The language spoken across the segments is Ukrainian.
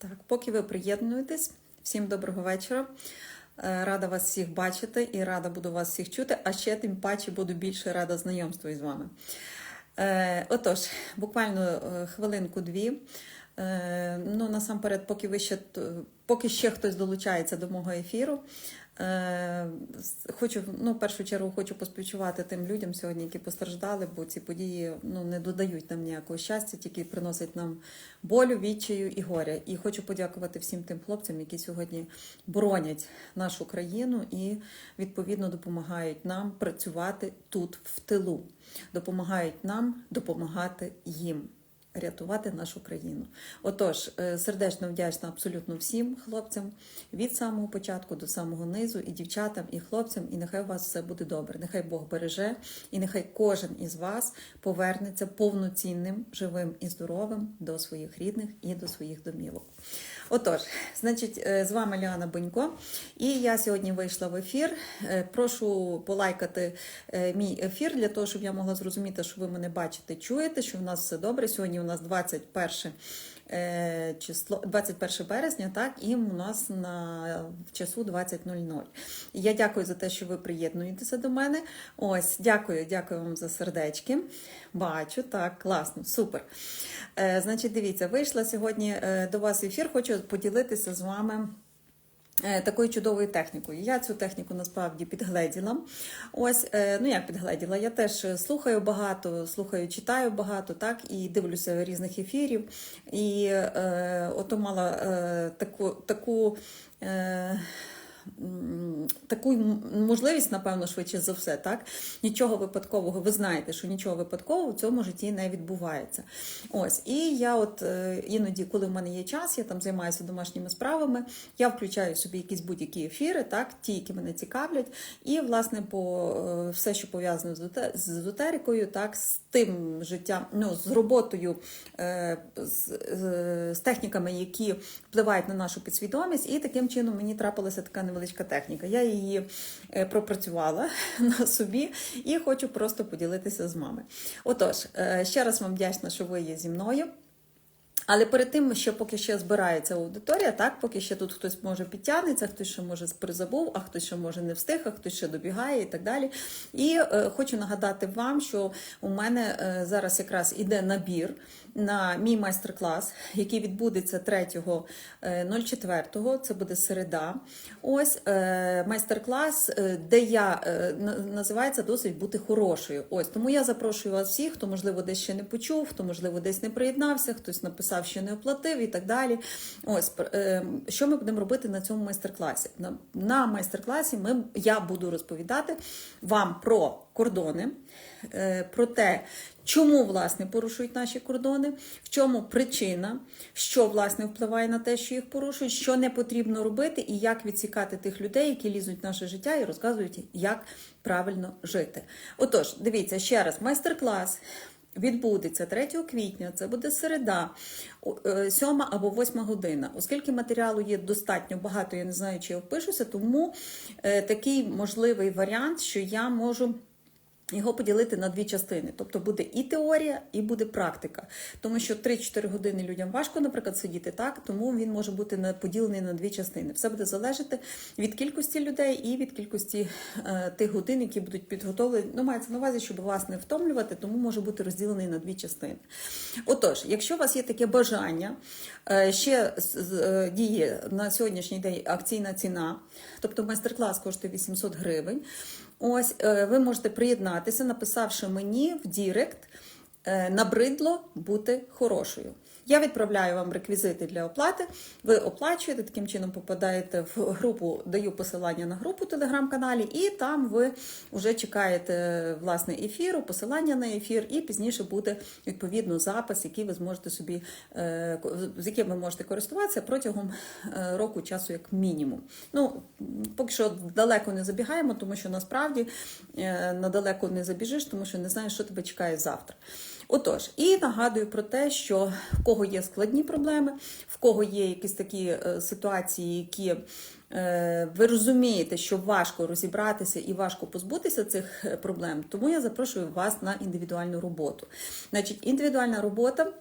Так, поки ви приєднуєтесь, всім доброго вечора. Е, Рада вас всіх бачити і рада буду вас всіх чути, а ще тим паче буду більше рада знайомству із вами. Е, Отож, буквально е, хвилинку-дві. Е, Ну, насамперед, поки ви ще поки ще хтось долучається до мого ефіру. е, Хочу, ну, в першу чергу, хочу поспівчувати тим людям сьогодні, які постраждали, бо ці події ну, не додають нам ніякого щастя, тільки приносять нам болю, відчаю і горя. І хочу подякувати всім тим хлопцям, які сьогодні боронять нашу країну і відповідно допомагають нам працювати тут в тилу, допомагають нам допомагати їм. Рятувати нашу країну. Отож, е, сердечно вдячна абсолютно всім хлопцям від самого початку до самого низу, і дівчатам, і хлопцям, і нехай у вас все буде добре. Нехай Бог береже, і нехай кожен із вас повернеться повноцінним, живим і здоровим до своїх рідних і до своїх домівок. Отож, значить, е, з вами Ліана Бонько, і я сьогодні вийшла в ефір. Е, Прошу полайкати е, мій ефір для того, щоб я могла зрозуміти, що ви мене бачите, чуєте, що в нас все добре. Сьогодні у нас 21 е, число 21 березня, так, і у нас на часу 20.00. Я дякую за те, що ви приєднуєтеся до мене. Ось, дякую, дякую вам за сердечки. Бачу, так, класно, супер. Е, значить, дивіться, вийшла сьогодні е, до вас ефір. Хочу поділитися з вами. Е, Такою чудовою технікою. Я цю техніку насправді підгледіла. Ось, е, ну як підгледіла, я теж слухаю багато, слухаю, читаю багато, так, і дивлюся різних ефірів. І е, ото мала е, таку, таку. Е, Таку можливість, напевно, швидше за все, так нічого випадкового. Ви знаєте, що нічого випадкового в цьому житті не відбувається. Ось, і я, от е, іноді, коли в мене є час, я там займаюся домашніми справами, я включаю собі якісь будь-які ефіри, так, ті, які мене цікавлять, і власне по е, все, що пов'язано з з езотерикою, так, з тим життям, ну з роботою, е, з, з, техніками, які впливають на нашу підсвідомість, і таким чином мені трапилася така невеличка техніка. Я її е, пропрацювала на собі і хочу просто поділитися з вами. Отож, е, ще раз вам вдячна, що ви є зі мною. Але перед тим, що поки ще збирається аудиторія, так поки ще тут хтось може підтягнеться, хтось ще може призабув, а хтось ще може не встиг, а хтось ще добігає і так далі. І е, хочу нагадати вам, що у мене е, зараз якраз іде набір на мій майстер-клас, який відбудеться 3.04, це буде середа. Ось е, майстер-клас, е, де я е, називається досить бути хорошою. Ось тому я запрошую вас всіх, хто можливо десь ще не почув, хто можливо десь не приєднався, хтось написав, що не оплатив і так далі. Ось е, що ми будемо робити на цьому майстер-класі? На, на майстер-класі ми я буду розповідати вам про кордони, е, про те, чому власне порушують наші кордони, в чому причина, що власне впливає на те, що їх порушують, що не потрібно робити, і як відсікати тих людей, які лізуть в наше життя і розказують, як правильно жити. Отож, дивіться ще раз, майстер-клас. Відбудеться 3 квітня, це буде середа, 7 або 8 година. Оскільки матеріалу є достатньо багато, я не знаю, чи я впишуся, тому е, такий можливий варіант, що я можу. Його поділити на дві частини, тобто буде і теорія, і буде практика. Тому що 3-4 години людям важко, наприклад, сидіти так, тому він може бути поділений на дві частини. Все буде залежати від кількості людей і від кількості е, тих годин, які будуть підготовлені. Ну, мається на увазі, щоб вас не втомлювати, тому може бути розділений на дві частини. Отож, якщо у вас є таке бажання, е, ще е, діє на сьогоднішній день акційна ціна, тобто майстер-клас коштує 800 гривень. Ось е, ви можете приєднатися, написавши мені в Дірект е, набридло бути хорошою. Я відправляю вам реквізити для оплати. Ви оплачуєте, таким чином попадаєте в групу, даю посилання на групу телеграм-каналі, і там ви вже чекаєте власне ефіру, посилання на ефір, і пізніше буде відповідно запис, який ви зможете собі, е, з яким ви можете користуватися протягом е, року часу, як мінімум. Ну, поки що далеко не забігаємо, тому що насправді е, надалеко не забіжиш, тому що не знаєш, що тебе чекає завтра. Отож, і нагадую про те, що в кого є складні проблеми, в кого є якісь такі е, ситуації, які е, ви розумієте, що важко розібратися і важко позбутися цих е, проблем, тому я запрошую вас на індивідуальну роботу. Значить, індивідуальна робота.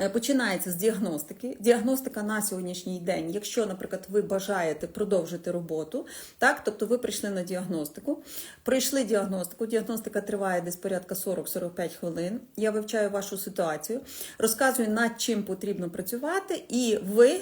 Е, Починається з діагностики. Діагностика на сьогоднішній день, якщо, наприклад, ви бажаєте продовжити роботу, так, тобто ви прийшли на діагностику, пройшли діагностику, діагностика триває десь порядка 40-45 хвилин. Я вивчаю вашу ситуацію, розказую, над чим потрібно працювати, і ви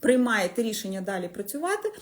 приймаєте рішення далі працювати.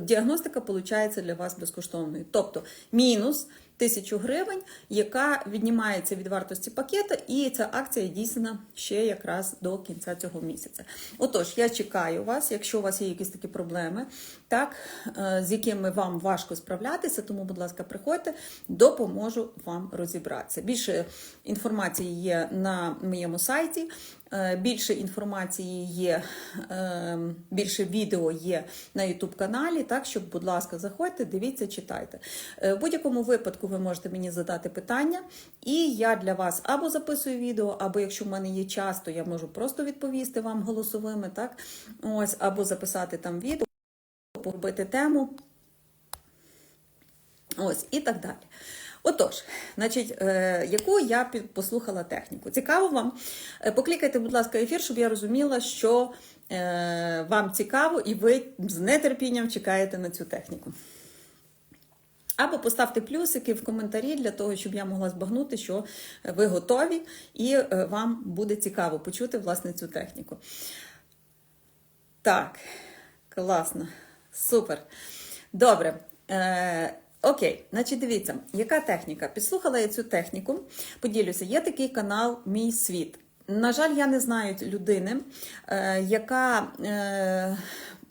Діагностика виходить для вас безкоштовною. Тобто мінус тисячу гривень, яка віднімається від вартості пакета, і ця акція дійсна ще якраз до кінця цього місяця. Отож, я чекаю вас, якщо у вас є якісь такі проблеми, так, е, з якими вам важко справлятися, тому, будь ласка, приходьте, допоможу вам розібратися. Більше інформації є на моєму сайті. Е, Більше інформації є, е, більше відео є на YouTube каналі. Так, щоб, будь ласка, заходьте, дивіться, читайте. Е, В будь-якому випадку ви можете мені задати питання, і я для вас або записую відео, або якщо в мене є час, то я можу просто відповісти вам голосовими, так? Ось, або записати там відео, поробити тему. Ось і так далі. Отож, значить, е, яку я послухала техніку? Цікаво вам? Е, Поклікайте, будь ласка, ефір, щоб я розуміла, що е, вам цікаво, і ви з нетерпінням чекаєте на цю техніку. Або поставте плюсики в коментарі для того, щоб я могла збагнути, що ви готові, і вам буде цікаво почути власне цю техніку. Так, класно, супер. Добре. Окей, значить, дивіться, яка техніка? Підслухала я цю техніку. Поділюся, є такий канал Мій світ. На жаль, я не знаю людини, е, яка е,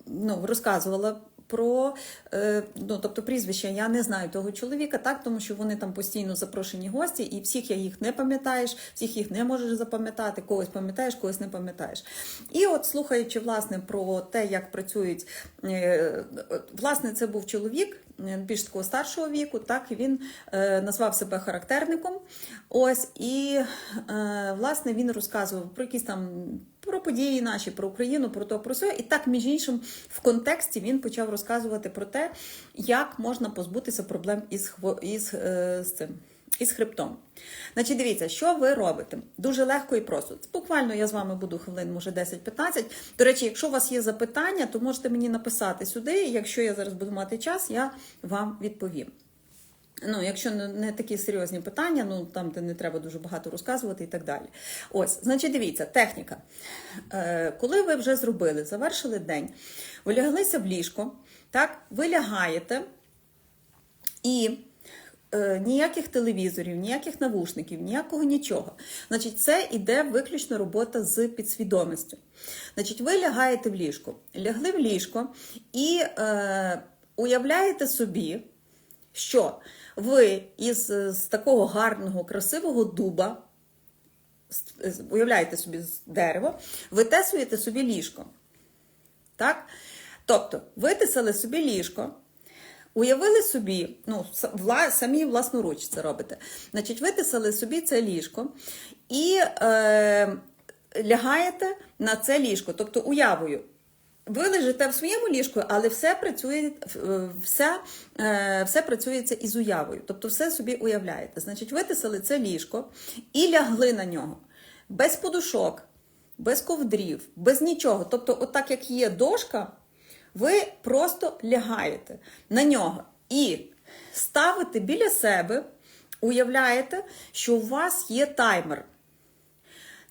ну, розказувала. Про е, ну, тобто прізвище я не знаю того чоловіка, так тому що вони там постійно запрошені гості, і всіх я їх не пам'ятаєш, всіх їх не можеш запам'ятати, когось пам'ятаєш, когось не пам'ятаєш. І от слухаючи власне про те, як працюють, е, власне, це був чоловік е, більш такого старшого віку, так він назвав себе характерником. Ось і власне він розказував про якісь там. Події наші, про Україну, про то, про все. І так, між іншим, в контексті він почав розказувати про те, як можна позбутися проблем із, хво... із, е, цим. Із хребтом. Значить, дивіться, що ви робите? Дуже легко і просто. Буквально я з вами буду хвилин, може 10-15. До речі, якщо у вас є запитання, то можете мені написати сюди. Якщо я зараз буду мати час, я вам відповім. Ну, якщо не, такі серйозні питання, ну там де не треба дуже багато розказувати і так далі. Ось, значить, дивіться, техніка. Е, коли ви вже зробили, завершили день, ви ляглися в ліжко, так, ви лягаєте і. е, Ніяких телевізорів, ніяких навушників, ніякого нічого. Значить, це іде виключно робота з підсвідомістю. Значить, ви лягаєте в ліжко, лягли в ліжко і е, уявляєте собі, що ви із з такого гарного, красивого дуба, уявляєте собі з дерева, витесуєте собі ліжко. Так? Тобто, витисали собі ліжко, уявили собі, ну, вла, самі власноруч це робите. Значить, витисали собі це ліжко і е, лягаєте на це ліжко, тобто уявою. Ви лежите в своєму ліжку, але все працює, е, все, е, все працюється із уявою. Тобто все собі уявляєте. Значить, витисали це ліжко і лягли на нього. Без подушок, без ковдрів, без нічого. Тобто, отак як є дошка, ви просто лягаєте на нього і ставите біля себе, уявляєте, що у вас є таймер.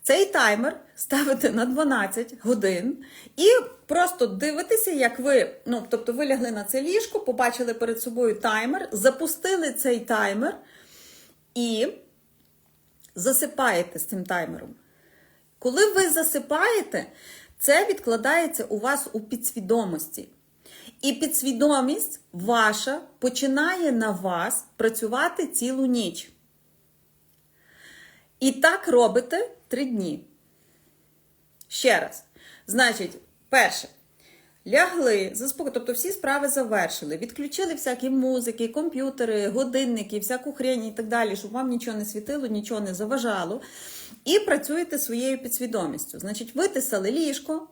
Цей таймер ставите на 12 годин і просто дивитеся, як ви, ну, тобто ви лягли на це ліжко, побачили перед собою таймер, запустили цей таймер і засипаєте з цим таймером. Коли ви засипаєте, це відкладається у вас у підсвідомості. І підсвідомість ваша починає на вас працювати цілу ніч. І так робите три дні. Ще раз. Значить, перше. Лягли, заспоко... тобто всі справи завершили, відключили всякі музики, комп'ютери, годинники, всяку хрень і так далі, щоб вам нічого не світило, нічого не заважало. І працюєте своєю підсвідомістю. Значить, витисали ліжко,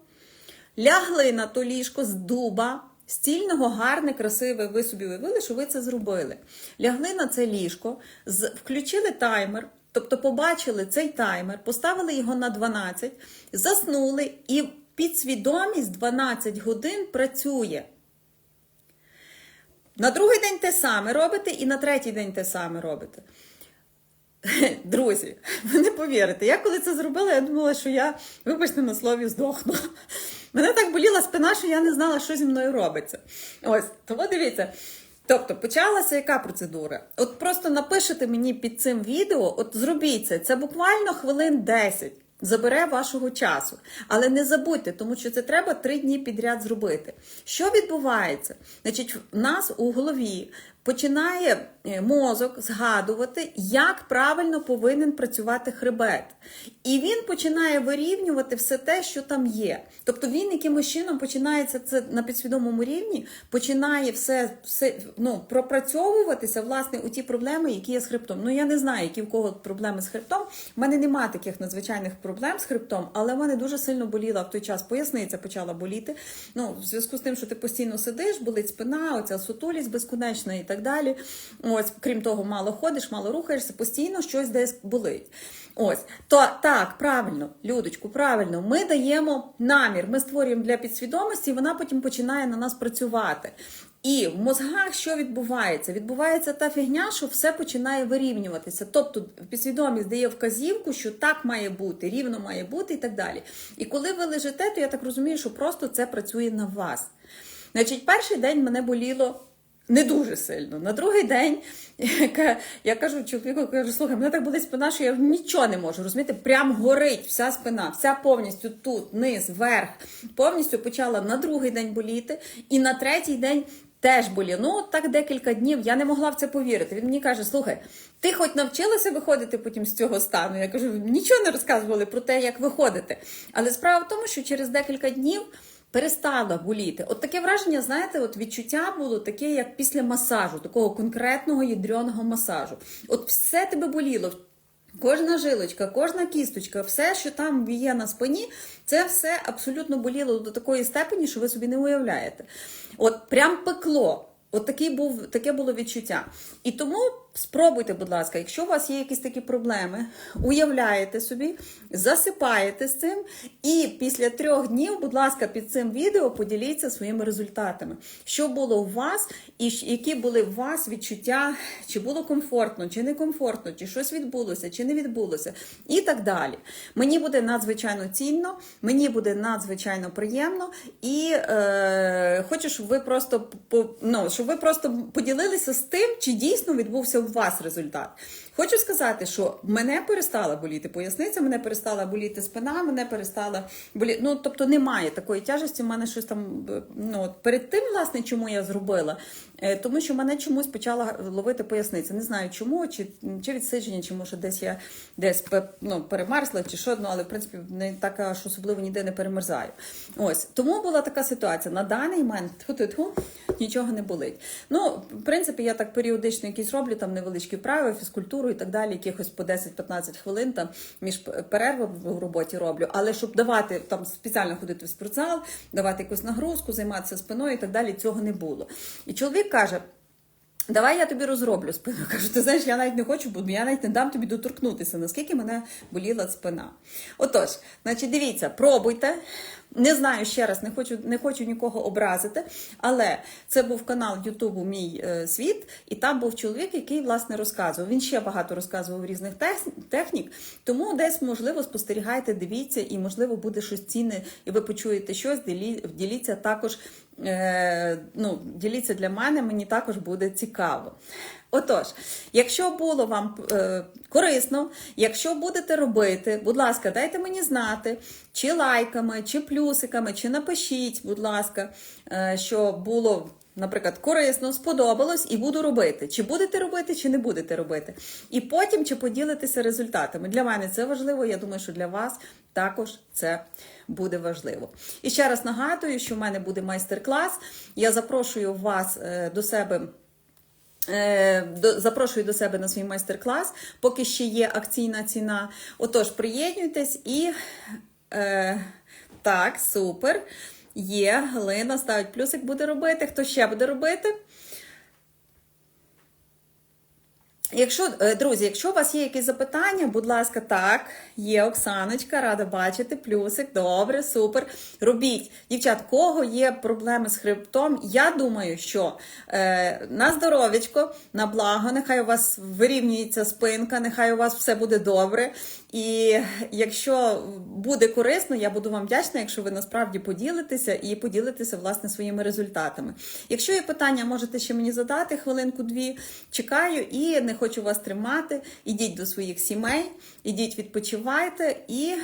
лягли на то ліжко з дуба, стільного, гарне, красиве. Ви собі уявили, що ви це зробили. Лягли на це ліжко, включили таймер, Тобто побачили цей таймер, поставили його на 12, заснули, і підсвідомість 12 годин працює. На другий день те саме робите, і на третій день те саме робите. Друзі, ви не повірите, я коли це зробила, я думала, що я, вибачте, на слові здохну. Мене так боліла спина, що я не знала, що зі мною робиться. Ось, тому дивіться. Тобто почалася яка процедура? От просто напишете мені під цим відео, от зробіть це. Це буквально хвилин 10. Забере вашого часу. Але не забудьте, тому що це треба три дні підряд зробити. Що відбувається? Значить, в нас у голові починає е, мозок згадувати, як правильно повинен працювати хребет. І він починає вирівнювати все те, що там є. Тобто він якимось чином починається це на підсвідомому рівні, починає все, все ну, пропрацьовуватися власне у ті проблеми, які є з хребтом. Ну я не знаю, які в кого проблеми з хребтом. У мене немає таких надзвичайних проблем з хребтом, але в мене дуже сильно боліла в той час. Поясниця почала боліти. Ну, в зв'язку з тим, що ти постійно сидиш, болить спина, оця сутулість безконечна так далі. Ось, крім того, мало ходиш, мало рухаєшся, постійно щось десь болить. Ось, то так, правильно, Людочку, правильно, ми даємо намір, ми створюємо для підсвідомості, і вона потім починає на нас працювати. І в мозгах що відбувається? Відбувається та фігня, що все починає вирівнюватися. Тобто підсвідомість дає вказівку, що так має бути, рівно має бути і так далі. І коли ви лежите, то я так розумію, що просто це працює на вас. Значить, перший день мене боліло. Не дуже сильно. На другий день я, я кажу чоловіку, кажу, слухай, мене так болить спина, що я нічого не можу. Розумієте, прям горить вся спина, вся повністю тут, низ, верх. Повністю почала на другий день боліти, і на третій день теж болі. Ну, так декілька днів я не могла в це повірити. Він мені каже: слухай, ти хоч навчилася виходити потім з цього стану? Я кажу, нічого не розказували про те, як виходити. Але справа в тому, що через декілька днів. Перестала боліти. От таке враження, знаєте, от відчуття було таке, як після масажу, такого конкретного ядреного масажу. От все тебе боліло. Кожна жилочка, кожна кісточка, все, що там є на спині, це все абсолютно боліло до такої степені, що ви собі не уявляєте. От прям пекло. От такий був, таке було відчуття. І тому спробуйте, будь ласка, якщо у вас є якісь такі проблеми, уявляєте собі, засипаєте з цим, і після трьох днів, будь ласка, під цим відео поділіться своїми результатами. Що було у вас, і які були у вас відчуття, чи було комфортно, чи не комфортно, чи щось відбулося, чи не відбулося, і так далі. Мені буде надзвичайно цінно, мені буде надзвичайно приємно, і е, хочу, щоб ви просто ну, щоб ви просто поділилися з тим, чи дійсно відбувся у вас результат. Хочу сказати, що мене перестала боліти поясниця, мене перестала боліти спина, мене перестала боліти. Ну, тобто немає такої тяжесті. в мене щось там ну, перед тим, власне, чому я зробила, е, тому що мене чомусь почала ловити поясниця. Не знаю чому, чи чи відсидження, чи може десь я десь ну, перемерзла, чи що, ну, але в принципі не так аж особливо ніде не перемерзаю. Ось тому була така ситуація. На даний момент тьфу-тьфу, нічого не болить. Ну, в принципі, я так періодично якісь роблю там невеличкі вправи, фізкультуру і так далі, якихось по 10-15 хвилин там між перервами в роботі роблю. Але щоб давати там спеціально ходити в спортзал, давати якусь нагрузку, займатися спиною і так далі, цього не було. І чоловік каже. Давай я тобі розроблю спину. Кажу, ти знаєш, я навіть не хочу, бо я навіть не дам тобі доторкнутися, наскільки мене боліла спина. Отож, значить, дивіться, пробуйте. Не знаю ще раз, не хочу не хочу нікого образити, але це був канал Ютубу Мій е, світ, і там був чоловік, який власне розказував. Він ще багато розказував різних технік, тому десь, можливо, спостерігайте, дивіться, і, можливо, буде щось цінне, і ви почуєте щось, ділі, діліться також. Е, ну, Діліться для мене, мені також буде цікаво. Отож, якщо було вам е, корисно, якщо будете робити, будь ласка, дайте мені знати, чи лайками, чи плюсиками, чи напишіть, будь ласка, е, що було. Наприклад, корисно, сподобалось і буду робити. Чи будете робити, чи не будете робити. І потім чи поділитися результатами. Для мене це важливо, я думаю, що для вас також це буде важливо. І ще раз нагадую, що в мене буде майстер-клас. Я запрошую вас е, до себе. Е, запрошую до себе на свій майстер-клас, поки ще є акційна ціна. Отож, приєднуйтесь і е, так, супер. Є, Галина ставить плюсик, буде робити. Хто ще буде робити? Якщо, е, друзі, якщо у вас є якісь запитання, будь ласка, так, є Оксаночка, рада бачити, плюсик, добре, супер. Робіть. Дівчат, кого є проблеми з хребтом, я думаю, що е, на здоров'ячко, на благо, нехай у вас вирівнюється спинка, нехай у вас все буде добре. І якщо буде корисно, я буду вам вдячна, якщо ви насправді поділитеся і поділитеся власне своїми результатами. Якщо є питання, можете ще мені задати хвилинку-дві. Чекаю і не хочу вас тримати. Ідіть до своїх сімей, ідіть відпочивайте. І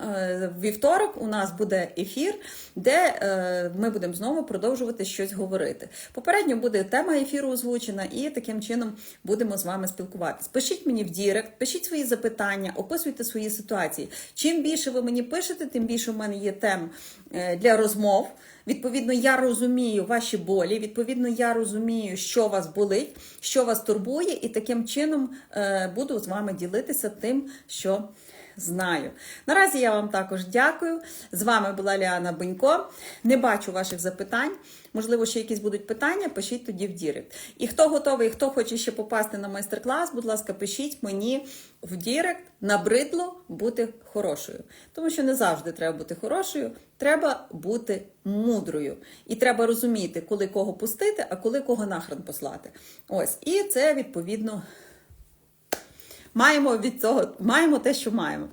е, вівторок у нас буде ефір, де е, ми будемо знову продовжувати щось говорити. Попередньо буде тема ефіру озвучена, і таким чином будемо з вами спілкуватися. Пишіть мені в Дірект, пишіть свої запитання, описуйте свої ситуації. Чим більше ви мені пишете, тим більше в мене є тем е, для розмов. Відповідно, я розумію ваші болі. Відповідно, я розумію, що вас болить, що вас турбує, і таким чином е, буду з вами ділитися тим, що знаю. Наразі я вам також дякую. З вами була Ліана Бенько. Не бачу ваших запитань. Можливо, ще якісь будуть питання, пишіть тоді в Дірект. І хто готовий, хто хоче ще попасти на майстер-клас, будь ласка, пишіть мені в Дірект. Набридло бути хорошою. Тому що не завжди треба бути хорошою, треба бути мудрою. І треба розуміти, коли кого пустити, а коли кого нахрен послати. Ось. І це відповідно маємо від цього, маємо те, що маємо.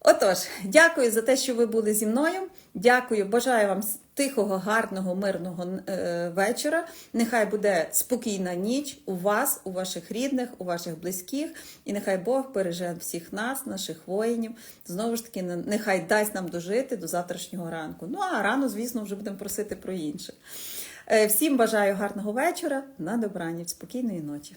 Отож, дякую за те, що ви були зі мною. Дякую, бажаю вам тихого, гарного, мирного е, вечора. Нехай буде спокійна ніч у вас, у ваших рідних, у ваших близьких, і нехай Бог береже всіх нас, наших воїнів. Знову ж таки, нехай дасть нам дожити до завтрашнього ранку. Ну а рано, звісно, вже будемо просити про інше. Е, всім бажаю гарного вечора, на добраніч, спокійної ночі.